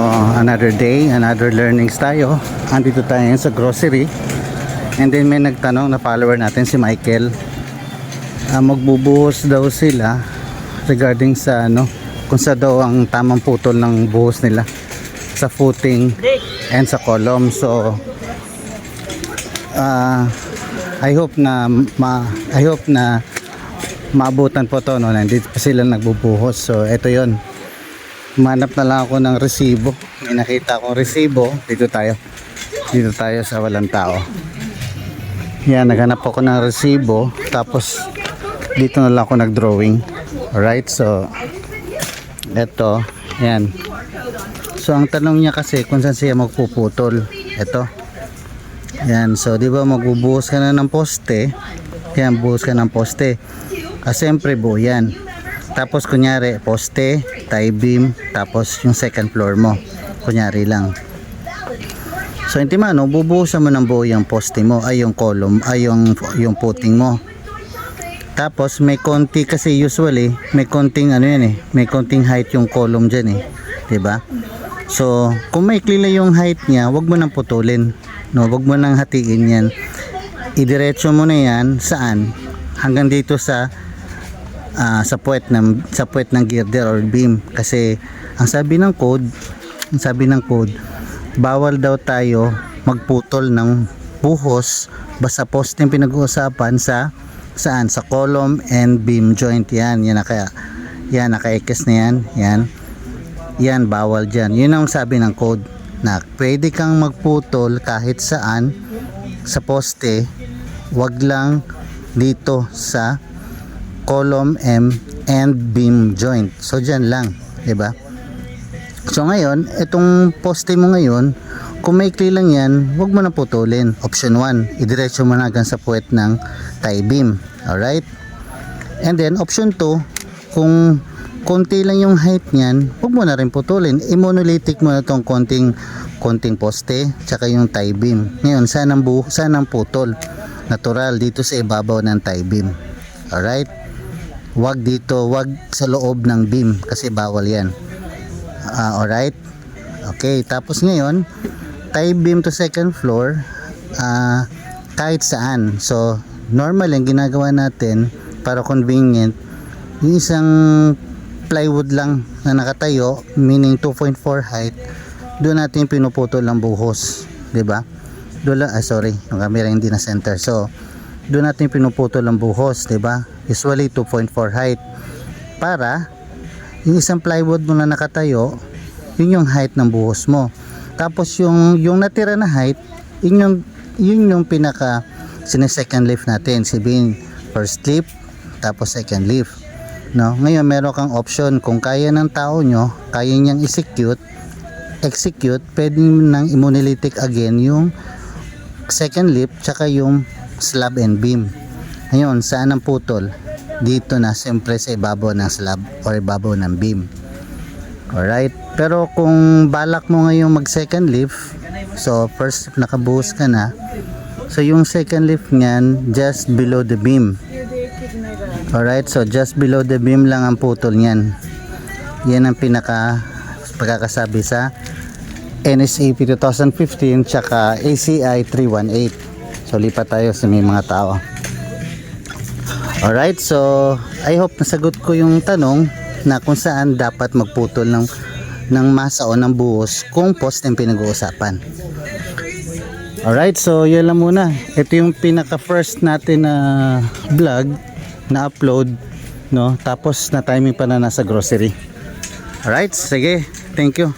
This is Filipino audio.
Oh, another day, another learnings tayo. Andito tayo sa grocery. And then may nagtanong na follower natin si Michael. Ah, magbubuhos daw sila regarding sa ano, kung sa daw ang tamang putol ng buhos nila sa footing and sa column. So ah I hope na ma I hope na maabutan po to no nandito pa sila nagbubuhos so ito yon Manap na lang ako ng resibo. May nakita akong resibo. Dito tayo. Dito tayo sa walang tao. Yan, naghanap ako ng resibo. Tapos, dito na lang ako nag-drawing. Alright, so, eto. Yan. So, ang tanong niya kasi kung saan siya magpuputol. Eto. Yan, so, di ba magbubuhos ka na ng poste. Yan, buhos ka ng poste. Ah, siyempre, buo yan. Tapos kunyari poste, tie beam, tapos yung second floor mo. Kunyari lang. So intimano, bubuhusan mo ng buo yung poste mo, ay yung column, ay yung, yung footing mo. Tapos may konti kasi usually, may konting ano yan eh, may konting height yung column dyan eh. ba? So, kung may klila yung height niya, wag mo nang putulin. No, wag mo nang hatiin yan. Idiretso mo na yan, saan? Hanggang dito sa ah, sa puwet ng sa puwet ng girder or beam. Kasi ang sabi ng code ang sabi ng code bawal daw tayo magputol ng buhos basta poste pinag-uusapan sa saan? Sa column and beam joint. Yan yan naka yan naka-ekes na yan. Yan. Yan bawal dyan. Yun ang sabi ng code na pwede kang magputol kahit saan sa poste. Wag lang dito sa column M and beam joint. So dyan lang, 'di ba? So ngayon, itong poste mo ngayon, kung may lang yan, huwag mo na putulin. Option 1, idiretso mo na hanggang sa puwet ng tie beam. Alright? And then, option 2, kung konti lang yung height niyan, huwag mo na rin putulin. I-monolithic mo na tong konting, konting poste, tsaka yung tie beam. Ngayon, saan ang, bu saan ang putol? Natural, dito sa ibabaw ng tie beam. Alright? Wag dito, wag sa loob ng beam kasi bawal yan. Ah, alright? Okay, tapos ngayon, tie beam to second floor, ah, kahit saan. So, normal yung ginagawa natin para convenient, yung isang plywood lang na nakatayo, meaning 2.4 height, doon natin pinuputol ang buhos. ba? Doon lang, ah, sorry, yung camera hindi na center. So, doon natin pinuputol ang buhos, 'di ba? Usually 2.4 height. Para yung isang plywood mo na nakatayo, yun yung height ng buhos mo. Tapos yung yung natira na height, yun yung yun yung pinaka sine second lift natin, sabihin first lift tapos second lift. No, ngayon meron kang option kung kaya ng tao nyo, kaya niyang execute, execute, pwede nang immonolithic again yung second lift tsaka yung slab and beam. Ngayon, saan ang putol? Dito na, siyempre sa ibabaw ng slab or ibabaw ng beam. Alright? Pero kung balak mo ngayon mag second lift, so first lift nakabuhos ka na, so yung second lift niyan, just below the beam. Alright? So just below the beam lang ang putol niyan. Yan ang pinaka pagkakasabi sa NSAP 2015 tsaka ACI 318. So lipat tayo sa may mga tao. Alright, so I hope nasagot ko yung tanong na kung saan dapat magputol ng ng masa o ng buhos kung post ang pinag-uusapan. Alright, so yun lang muna. Ito yung pinaka first natin na vlog na upload no tapos na timing pa na nasa grocery. Alright, sige. Thank you.